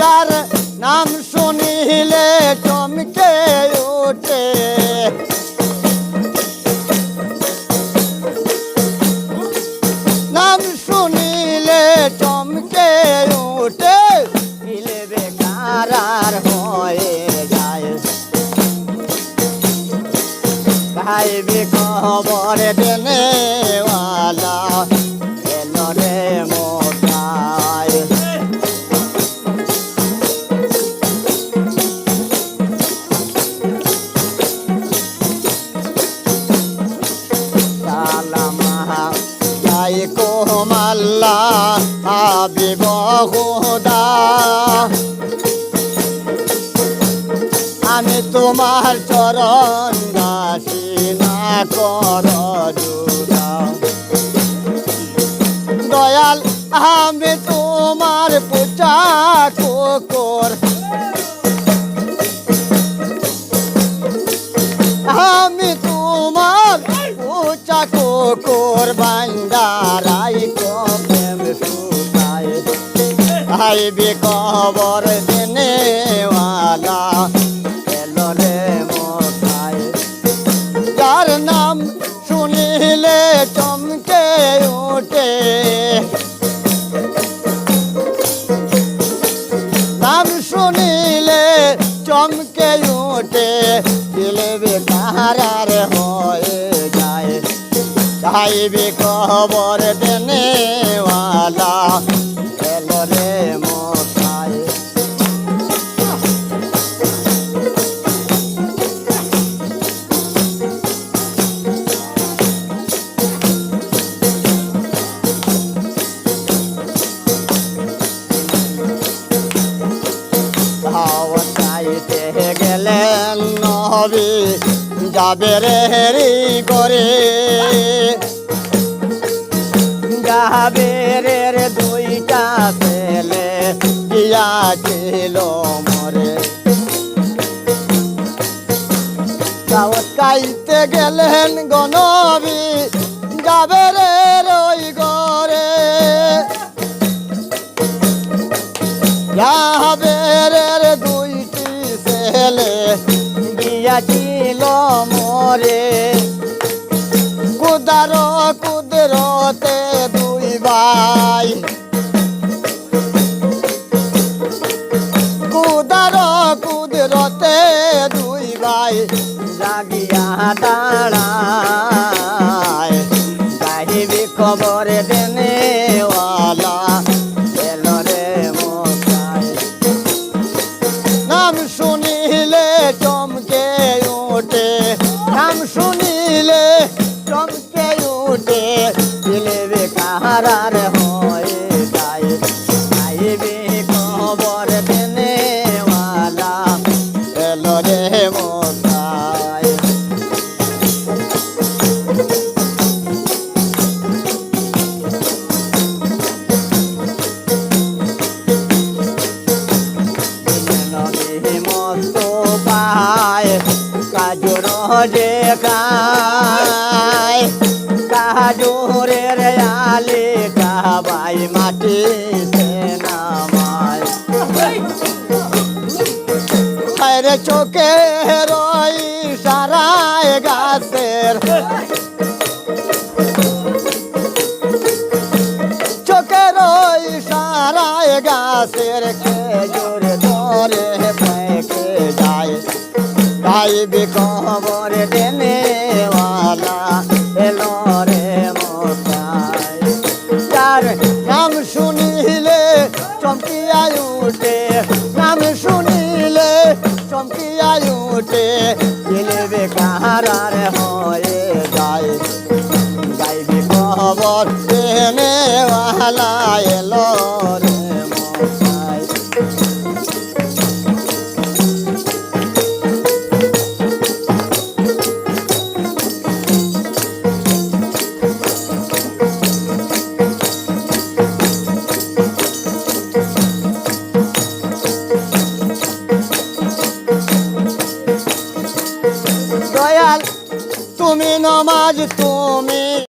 যার নাম শুনিলে চমকে ওঠে। নাম শুনিলে চমকে ওঠে দিলে বেকার আর হয়ে যায়। গাইবি খবর দেনেওয়ালা খুদা আমি তোমার চরণ দাসী না কর। আইবি কবর দেনেওয়ালা এলো রে মোটায় যার নাম শুনিলে চমকে ওঠে। নাম শুনিলে চমকে ওঠে। দিলে বেকার হয়ে যায়। চাইবে খবর দেনেওয়ালা নবী যাবে রে হেরি করে? যাবে রে রে দুইটা ছেলে গিয়াছিল মরে। দাওয়াত খাইতে গেলেন গনবী যাবে রে গিয়াছিল মরে। কুদার কুদরতে দুই ভাই। কুদার কুদরতে দুই ভাই জাগিয়া দাঁড়ায়। খবর দেনেওয়ালা যে গায়। কাজুরের আলে কাবাই মাটি রে চোখে রই সারায় গাছের। চোখের ওই সারায় গাছের খেজুর গাইবি খবর দেনেওয়ালা এলো রে মশাই। যার নাম শুনিলে চমকিয়া উঠে, নাম শুনিলে চমকিয়া উঠে, দিলে বেকার হয়ে যায়। গাইবি খবর দেনেওয়ালা এলো তুমি নমাজ তুমি